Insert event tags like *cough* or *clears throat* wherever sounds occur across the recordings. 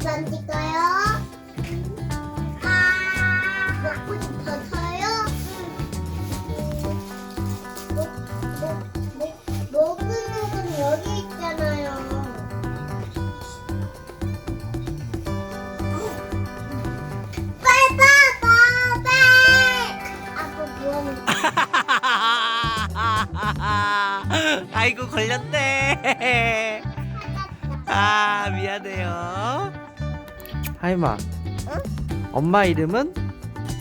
왜 자꾸 만질까요? 아, 먹고 싶어서요? 먹, 먹, 먹, 먹는 건 여기 있잖아요. 빨빨빨빨 아빠 뭐하는 거야? 아이고 걸렸네. *laughs* 아 미안해요. 하이마. 엄마 이름은?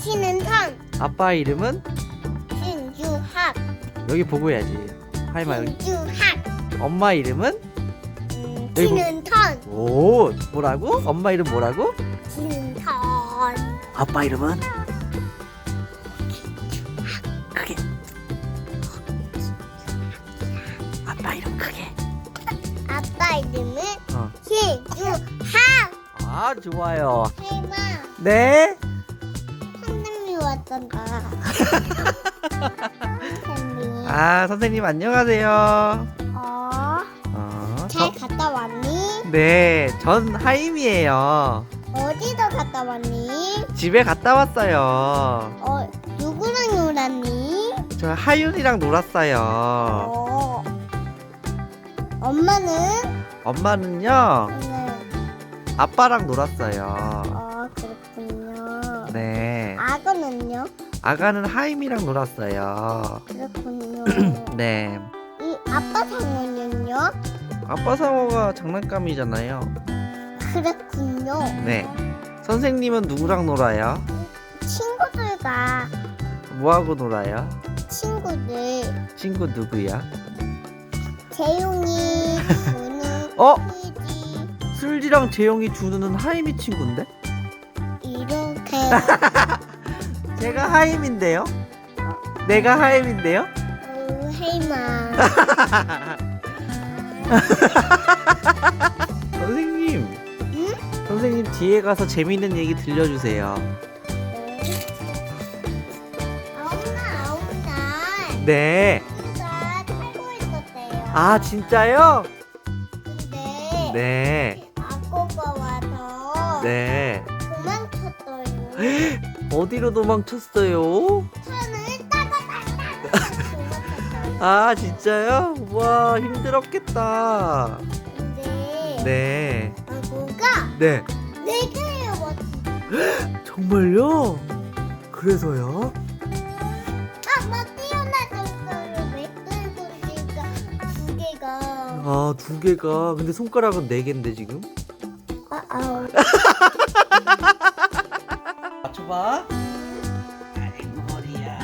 신은선 아빠 이름은? 신주학 여기 보고 해야지. 하이마 여기. 신주학 엄마 이름은? 음, 여기 뭐- 신은선 오 뭐라고? 엄마 이름 뭐라고? 신은선 아빠 이름은? 크게. 아빠 이름 크게. 아빠 이름은 어. 신주학 아 좋아요. 해마 네. 선생님이 왔단다 선생님 아 선생님 안녕하세요. 어, 어, 잘 저- 갔다 왔니? 네, 전 하임이에요. 어디서 갔다 왔니? 집에 갔다 왔어요. 어, 누구랑 놀았니? 저 하윤이랑 놀았어요. 어. 엄마는? 엄마는요, 네. 아빠랑 놀았어요. 어, 그렇군요. 네, 악어는요? 아가는 하임이랑 놀았어요. 그렇군요. *clears throat* 네, 이 아빠 상어는요? 아빠 상어가 장난감이잖아요. 그렇군요. 네, 선생님은 누구랑 놀아요? 친구들과 뭐하고 놀아요? 친구들 친구 누구야? 재용이, 준우, 어? 슬지랑 재영이 준우는 하임이 친구인데? 이렇게 *laughs* 제가 하임인데요? 내가 하임인데요? 어, 해마. *laughs* 선생님, 응? 선생님 뒤에 가서 재밌는 얘기 들려주세요. 아홉날 아홉날 네. 우리가 살고 있었대요. 아 진짜요? 근데 네. 네. 도망쳤어요. 어디로 도망쳤어요? 차는 따다다다 도망쳤어요. 아 진짜요? 와 힘들었겠다. 근데 네. 악어가 네. 네 개를 왔어. 정말요? 그래서요? 아 막 뛰어나졌어요. 맥돌고기가 두 개가. 아 두 개가 근데 손가락은 네 개인데 지금? 아 아우. *laughs* 맞춰봐. 아이고 머리야.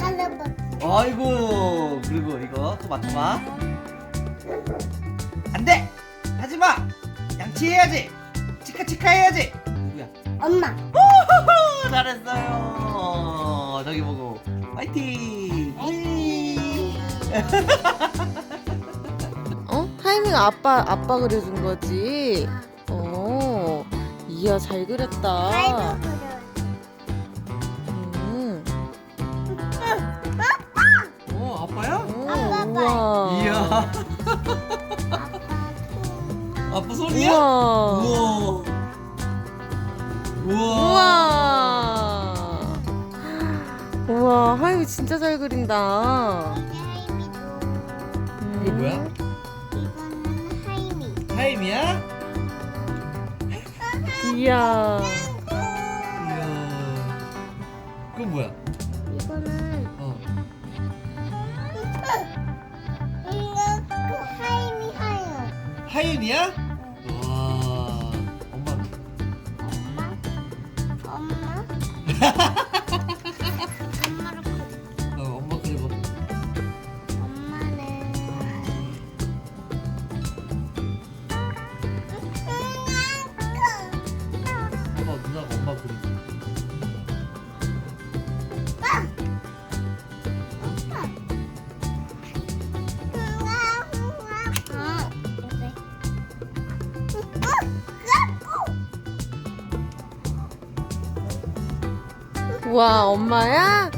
할아버지. 아이고 그리고 이거 또 맞춰봐 안돼 하지마 양치해야지 치카 치카 해야지 누구야 엄마. 호호호 잘했어요 저기 보고 파이팅 *laughs* 어? 하이미가 아빠 아빠 그려준 거지. 어. 이야 잘 그렸다. 아이고 그래. 음. 어 아빠야? 오, 아빠, 아빠. 우와. 이야 아빠 아빠 손이야? 우와. 우와 우와 우와. 우와 하이미 진짜 잘 그린다. 이게 하이미도. 음. 이거 뭐야? 이거는 하이미. 타임이야? 이야. 이야 그건 뭐야? 이거는 어 이거 그 하이미 하요. 하윤이야? 와 엄마 엄마. 엄마. *laughs* 우와 엄마야?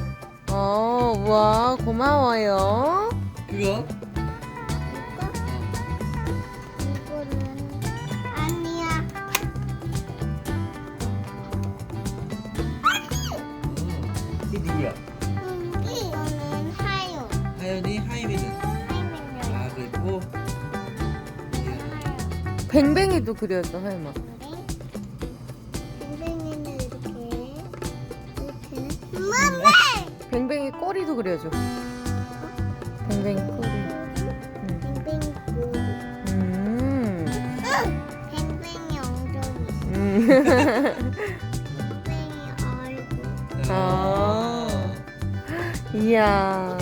어 우와 고마워요 그거? 이거는 아니야. 그 누구야? 이거는 하요. 하연이 하이미는 하이면요. 아 그리고 뱅뱅이도 그려줘 할머 뱅뱅이 꼬리도 그려줘 뱅뱅이 꼬리 음. 뱅뱅이 꼬리. 음. 뱅뱅이 엉덩이. 음. 뱅뱅이 얼굴. 아. 이야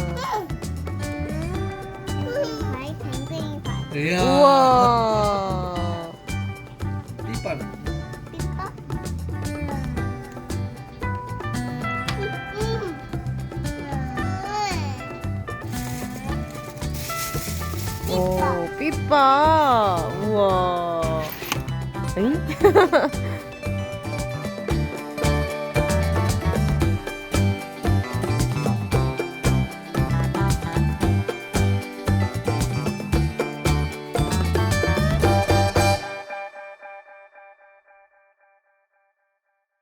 뱅뱅이 발. 이야 우와 오 삐빠 우와 응? *laughs*